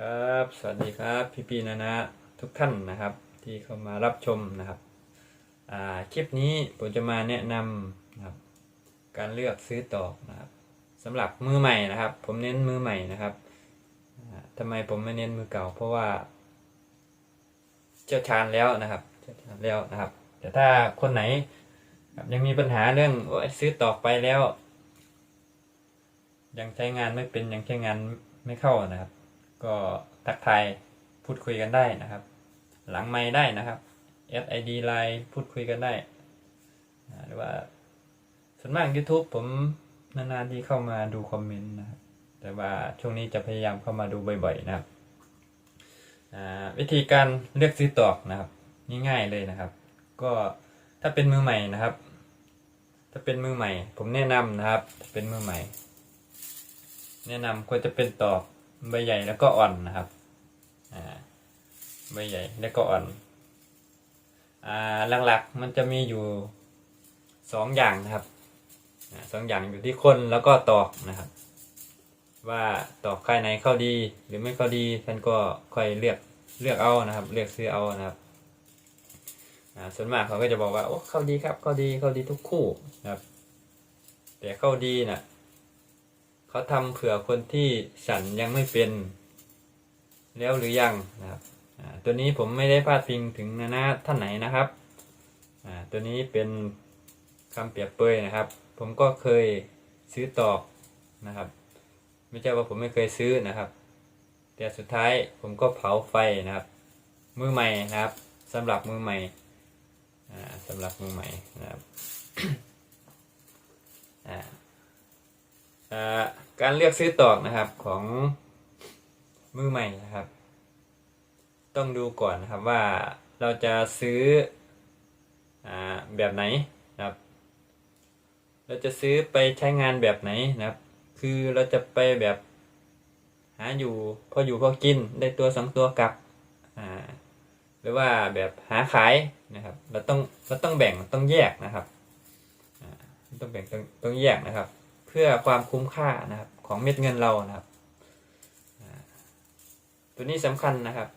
ครับ สวัสดีครับ พี่ปีนานะทุกท่านนะครับ ที่เข้ามารับชมนะครับคลิปนี้ผมจะมาแนะนำนะครับ การเลือกซื้อตอกนะครับสำหรับมือใหม่นะครับ ผมเน้นมือใหม่นะครับทำไมผมไม่เน้นมือเก่า เพราะว่า เชี่ยวชาญแล้วนะครับเชี่ยวชาญแล้วนะครับ แต่ถ้าคนไหนยังมีปัญหาเรื่องโอ้ซื้อตอกไปแล้ว ยังใช้งานไม่เป็นยังใช้งานไม่เข้านะครับ ก็ทักทายพูดคุยกันได้นะครับ หลังไม้ได้นะครับ SID ไลน์พูดคุยกันได้หรือว่าส่วนมาก YouTube ผมนานๆที่เข้ามาดูคอมเมนต์นะครับ แต่ว่าช่วงนี้จะพยายามเข้ามาดูบ่อยๆนะครับวิธีการเลือกซื้อตอกนะครับ ง่ายๆเลยนะครับ ก็ถ้าเป็นมือใหม่นะครับ ถ้าเป็นมือใหม่ ผมแนะนำนะครับถ้าเป็นมือใหม่ แนะนำควรจะเป็นตอก ใบใหญ่แล้วก็อ่อนนะครับอ่าใบใหญ่แล้วก็อ่อนอ่าหลักๆมันจะมีอยู่สองอย่างนะครับสองอย่างอยู่ที่คนแล้วก็ตอกนะครับ ว่าตอกใครไหนเข้าดีหรือไม่เข้าดีท่านก็ค่อยเลือกเลือกเอานะครับ เลือกซื้อเอานะครับส่วนมากเขาก็จะบอกว่าโอ้เข้าดีครับเข้าดีเข้าดีทุกคู่นะครับ แต่เข้าดีน่ะ เขาทำเผื่อคนที่ฉันยังไม่เป็น แล้วหรือยังนะครับตัวนี้ผมไม่ได้พาดพิงถึงนานาท่านไหนนะครับตัวนี้เป็นคำเปรียบเปยนะครับ ผมก็เคยซื้อตอกนะครับ ไม่ใช่ว่าผมไม่เคยซื้อนะครับ แต่สุดท้ายผมก็เผาไฟนะครับ มือใหม่นะครับสำหรับมือใหม่สำหรับมือใหม่นะครับอ่า การเลือกซื้อตอกนะครับของมือใหม่นะครับ ต้องดูก่อนนะครับว่าเราจะซื้ออแบบไหนนะครับ เราจะซื้อไปใช้งานแบบไหนนะครับ คือเราจะไปแบบหาอยู่พออยู่พอกินได้ตัวสองตัวกลับหรือว่าแบบหาขายนะครับ เราต้องเราต้องแบ่งต้องแยกนะครับต้องแบ่งต้องต้องแยกนะครับ พื่อความคุ้มค่านะครับของเม็ดเงินเรานะครับตัวนี้สำคัญนะครับ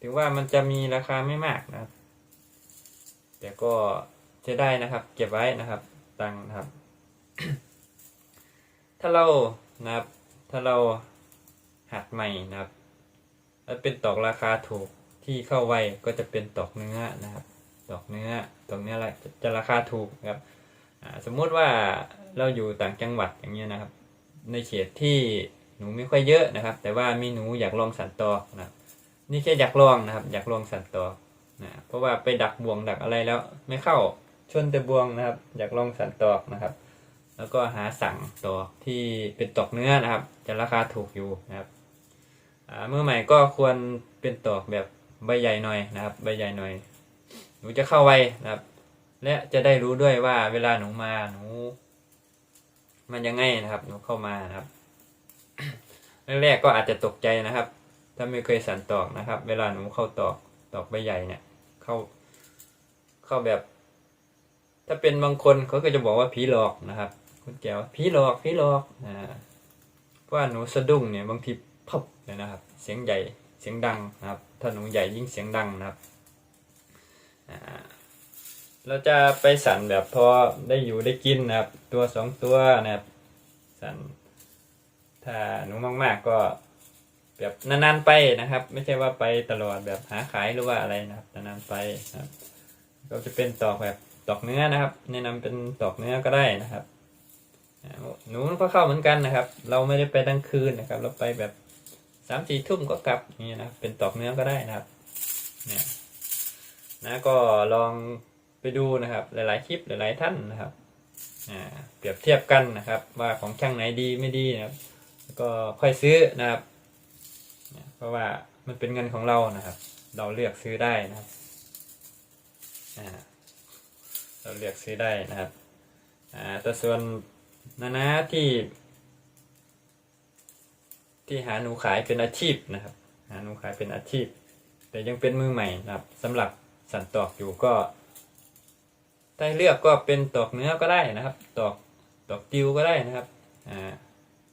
ถึงว่ามันจะมีราคาไม่มากนะครับ แต่ก็จะได้นะครับ เก็บไว้นะครับตังค์นะครับ ถ้าเรานะครับ ถ้าเราหัดใหม่นะครับแล้วเป็นตอกราคาถูกที่เข้าไวก็จะเป็นตอกเนื้อนะครับ ตอกเนื้อตอกเนื้ออะไรจะจะราคาถูกนะครับ สมมุติว่าเราอยู่ต่างจังหวัดอย่างเงี้ยนะครับ ในเขตที่หนูไม่ค่อยเยอะนะครับ แต่ว่ามีหนูอยากลองสันตอกนะครับนี่แค่อยากลองนะครับ อยากลองสันตอกนะเพราะว่าไปดักบ่วงดักอะไรแล้ว ไม่เข้าชนแต่บ่วงนะครับ อยากลองสันตอกนะครับ แล้วก็หาสั่งตอกที่เป็นตอกเนื้อนะครับ จะราคาถูกอยู่นะครับเมื่อใหม่ก็ควรเป็นตอกแบบใบใหญ่หน่อยนะครับ ใบใหญ่หน่อยหนูจะเข้าไวนะครับ และจะได้รู้ด้วยว่าเวลาหนูมาหนู มันยังไงนะครับ หนูเข้ามานะครับแรกๆก็อาจจะตกใจนะครับ ถ้าไม่เคยสันตอกนะครับ เวลาหนูเข้าตอกตอกใบใหญ่เนี่ย เข้าเข้าแบบ ถ้าเป็นบางคนเขาก็จะบอกว่าผีหลอกนะครับ คุณแก้วผีหลอกผีหลอกอ่าเพราะว่าหนูสะดุ้งเนี่ยบางทีพับเลยนะครับ เสียงใหญ่เสียงดังนะครับ ถ้าหนูใหญ่ยิ่งเสียงดังนะครับอ่า เราจะไปสั่นแบบพอได้อยู่ได้กินนะครับ ตัวสองตัวนะครับ สั่นถ้าหนูมาก ๆก็แบบนานๆไปนะครับ ไม่ใช่ว่าไปตลอดแบบหาขายหรือว่าอะไรนะครับนานๆไปนะครับ ก็จะเป็นตอกแบบตอกเนื้อนะครับ แนะนำเป็นตอกเนื้อก็ได้นะครับหนูก็เข้าเหมือนกันนะครับ เราไม่ได้ไปทั้งคืนนะครับ เราไปแบบสามสี่ทุ่มก็กลับนี่นะครับเป็นตอกเนื้อก็ได้นะครับ เนี่ยนะก็ลอง ไปดูนะครับ หลาย ๆ คลิปหลาย ๆ ท่านนะครับเปรียบเทียบกันนะครับ ว่าของช่างไหนดีไม่ดีนะครับ ก็ค่อยซื้อนะครับ เพราะว่ามันเป็นเงินของเรานะครับ เราเลือกซื้อได้นะครับเราเลือกซื้อได้นะครับแต่ส่วนนานาที่ ที่หาหนูขายเป็นอาชีพนะครับ หาหนูขายเป็นอาชีพ แต่ยังเป็นมือใหม่นะครับสำหรับสันตอกอยู่ก็ ถ้าให้เลือกก็เป็นตอกเนื้อก็ได้นะครับ ตอกตอกดิวก็ได้นะครับ อ่า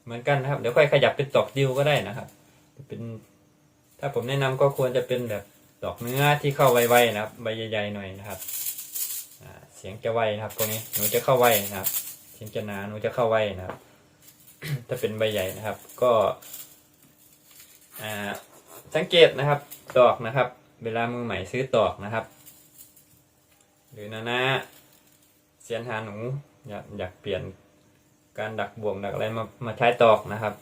เหมือนกันนะครับ เดี๋ยวค่อยขยับเป็นตอกดิวก็ได้นะครับเป็นถ้าผมแนะนำก็ควรจะเป็นแบบดอกเนื้อที่เข้าไวๆนะครับ ใบใหญ่ๆหน่อยนะครับอ่าเสียงจะไวนะครับพวกนี้หนูจะเข้าไวนะครับเสียงจะหนาหนูจะเข้าไวนะครับ ถ้าเป็นใบใหญ่นะครับ ก็อ่าสังเกตนะครับตอกนะครับ เวลามือใหม่ซื้อตอกนะครับ หรือนานา เสียนหาหนูอยากอยากเปลี่ยนการดักบ่วงดักอะไรมามาใช้ตอกนะครับ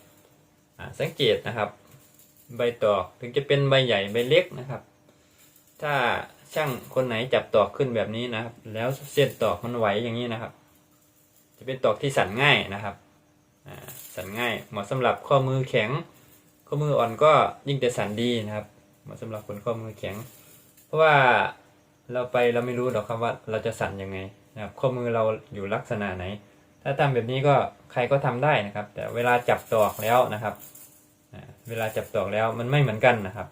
สังเกตนะครับ ใบตอกถึงจะเป็นใบใหญ่ใบเล็กนะครับ ถ้าช่างคนไหนจับตอกขึ้นแบบนี้นะครับ แล้วเส้นตอกมันไหวอย่างนี้นะครับ จะเป็นตอกที่สั่นง่ายนะครับสั่นง่ายเหมาะสำหรับข้อมือแข็ง ข้อมืออ่อนก็ยิ่งจะสั่นดีนะครับเหมาะสำหรับคนข้อมือแข็ง เพราะว่าเราไปเราไม่รู้หรอกครับว่าเราจะสั่นยังไง นะครับข้อมือเราอยู่ลักษณะไหน ถ้าทำแบบนี้ก็ใครก็ทำได้นะครับ แต่เวลาจับตอกแล้วนะครับ เวลาจับตอกแล้วมันไม่เหมือนกันนะครับ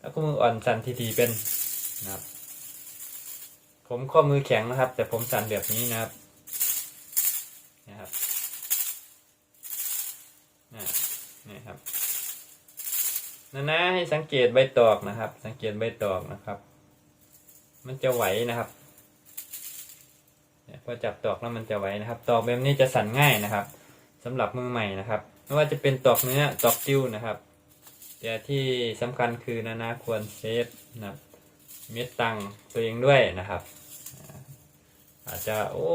ถ้าข้อมืออ่อนสั่นทีๆเป็นนะครับ ผมข้อมือแข็งนะครับ แต่ผมสั่นแบบนี้นะครับนะครับนี่ครับนะนะให้สังเกตใบตอกนะครับ สังเกตใบตอกนะครับ มันจะไหวนะครับ พอจับตอกแล้วมันจะไหวนะครับ ตอกแบบนี้จะสั่นง่ายนะครับสำหรับมือใหม่นะครับ ไม่ว่าจะเป็นตอกเนื้อตอกติ้วนะครับแต่ที่สำคัญคือนานาควรเซฟนะครับเม็ดตังตัวเองด้วยนะครับ อาจจะโอ้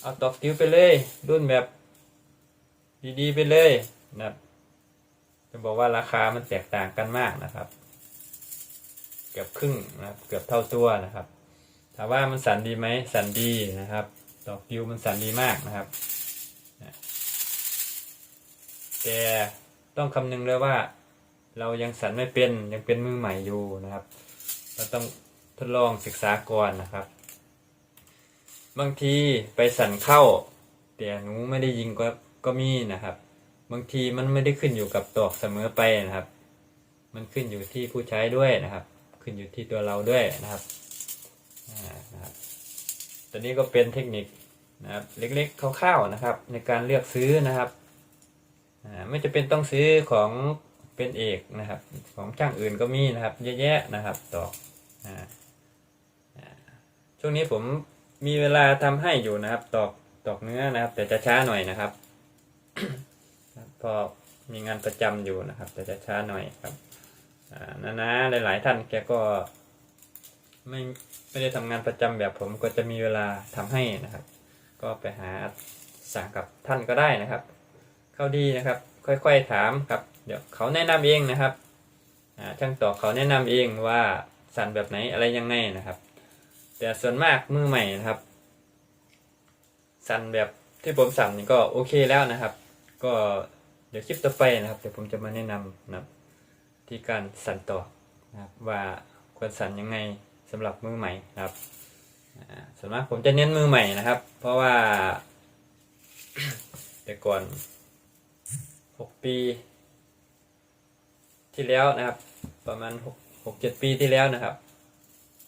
เอาตอกติ้วไปเลย รุ่นแบบดีๆไปเลยนะครับจะบอกว่าราคามันแตกต่างกันมากนะครับ เกือบครึ่งนะครับ เกือบเท่าตัวนะครับ ถามว่ามันสั่นดีไหมสั่นดีนะครับ ดอกดิวมันสั่นดีมากนะครับแต่ต้องคำนึงเลยว่า เรายังสั่นไม่เป็นยังเป็นมือใหม่อยู่นะครับ เราต้องทดลองศึกษาก่อนนะครับ บางทีไปสั่นเข้า แต่หนูไม่ได้ยิงก็ก็มีนะครับ บางทีมันไม่ได้ขึ้นอยู่กับตอกเสมอไปนะครับ มันขึ้นอยู่ที่ผู้ใช้ด้วยนะครับ ขึ้นอยู่ที่ตัวเราด้วยนะครับ นะครับตัวนี้ก็เป็นเทคนิคนะครับเล็กๆคร่าวๆนะครับ ในการเลือกซื้อนะครับไม่จะเป็นต้องซื้อของเป็นเอกนะครับ ของช่างอื่นก็มีนะครับเยอะแยะนะครับตอกอ่อช่วงนี้ผมมีเวลาทำให้อยู่นะครับตอกตอกเนื้อนะครับ แต่จะช้าหน่อยนะครับพอมีงานประจำอยู่นะครับ แต่จะช้าหน่อยครับอ่านาหลาย ๆ ท่านแกก็ ไม่ไม่ได้ทำงานประจำแบบผมก็จะมีเวลาทำให้นะครับ ก็ไปหาสั่งกับท่านก็ได้นะครับ เข้าดีนะครับ ค่อยๆถามครับ เดี๋ยวเขาแนะนำเองนะครับช่างต่อเขาแนะนำเองว่าสั่นแบบไหนอะไรยังไงนะครับ แต่ส่วนมากมือใหม่นะครับ สั่นแบบที่ผมสั่นนี่ก็โอเคแล้วนะครับ ก็เดี๋ยวคลิปต่อไปนะครับเดี๋ยวผมจะมาแนะนำนะครับที่การสั่นต่อนะครับว่าควรสั่นยังไง สำหรับมือใหม่ครับส่วนมากผมจะเน้นมือใหม่นะครับ เพราะว่า แต่ก่อนหกปี ที่แล้วนะครับ ประมาณหกหกเจ็ดปีที่แล้วนะครับ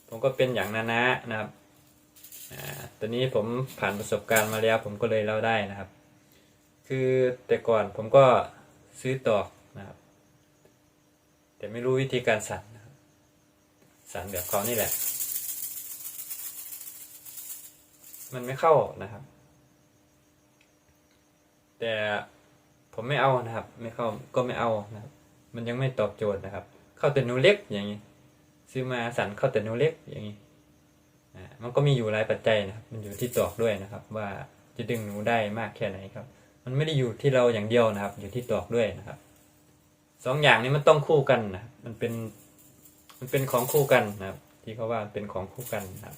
ผมก็เป็นอย่างนานะนะครับตอนนี้ผมผ่านประสบการณ์มาแล้ว ผมก็เลยเล่าได้นะครับ คือแต่ก่อนผมก็ซื้อตอกนะครับ แต่ไม่รู้วิธีการสั่น สั่นแบบเขานี่แหละ มันไม่เข้านะครับ แต่ผมไม่เอานะครับ ไม่เข้าก็ไม่เอานะครับ มันยังไม่ตอบโจทย์นะครับ เข้าแต่นูเล็กอย่างนี้ ซื้อมาสั่นเข้าแต่นูเล็กอย่างนี้มันก็มีอยู่หลายปัจจัยนะครับ มันอยู่ที่ตอกด้วยนะครับ ว่าจะดึงหนูได้มากแค่ไหนครับ มันไม่ได้อยู่ที่เราอย่างเดียวนะครับ อยู่ที่ตอกด้วยนะครับสองอย่างนี้มันต้องคู่กันนะมันเป็น มันเป็นของคู่กันนะครับ ที่เขาว่าเป็นของคู่กันนะครับ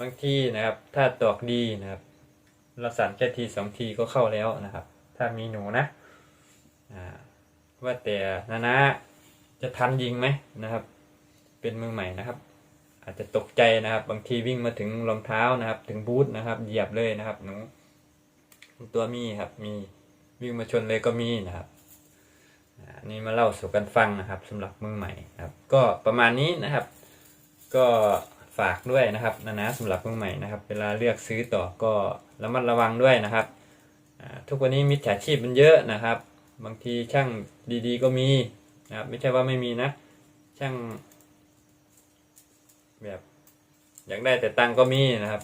บางทีนะครับ ถ้าตอกดีนะครับ เราสั่นแค่ทีสองทีก็เข้าแล้วนะครับ ถ้ามีหนูนะว่าแต่นานะจะทันยิงไหมนะครับ เป็นมือใหม่นะครับ อาจจะตกใจนะครับ บางทีวิ่งมาถึงรองเท้านะครับ ถึงบูทนะครับ เหยียบเลยนะครับ หนู ตัวมีครับ มีวิ่งมาชนเลยก็มีนะครับอ่านี่มาเล่าสู่กันฟังนะครับสำหรับมือใหม่ครับ ก็ประมาณนี้นะครับ ก็ฝากด้วยนะครับนะนะสำหรับมือใหม่นะครับ เวลาเลือกซื้อต่อก็ระมัดระวังด้วยนะครับทุกวันนี้มิจฉาชีพมันเยอะนะครับ บางทีช่างดีๆ ก็มีนะครับ ไม่ใช่ว่าไม่มีนะ ช่างแบบอยากได้แต่ตังก็มีนะครับ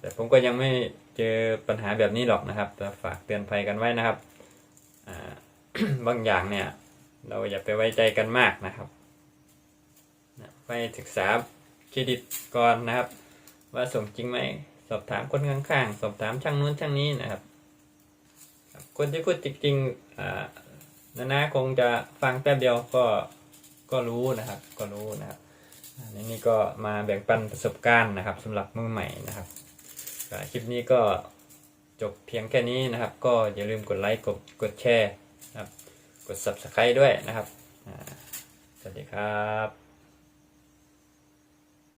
แต่ผมก็ยังไม่ เจอปัญหาแบบนี้หรอกนะครับแต่ฝากเตือนภัยกันไว้นะครับบางอย่างเนี่ย เราอย่าไปไว้ใจกันมากนะครับไปศึกษาเครดิตก่อนนะครับ ว่าส่งจริงไหมสอบถามคนข้างๆสอบถามช่างนู้นช่างนี้นะครับ คนที่พูดจริงๆนานาคงจะฟังแป๊บเดียวก็ก็รู้นะครับ ก็รู้นะครับอันนี้ก็มาแบ่งปันประสบการณ์นะครับสำหรับมือใหม่นะครับ คลิปนี้ก็จบเพียงแค่นี้นะครับ ก็อย่าลืมกดไลค์กดกดแชร์นะครับ กด subscribe ด้วยนะครับ สวัสดีครับ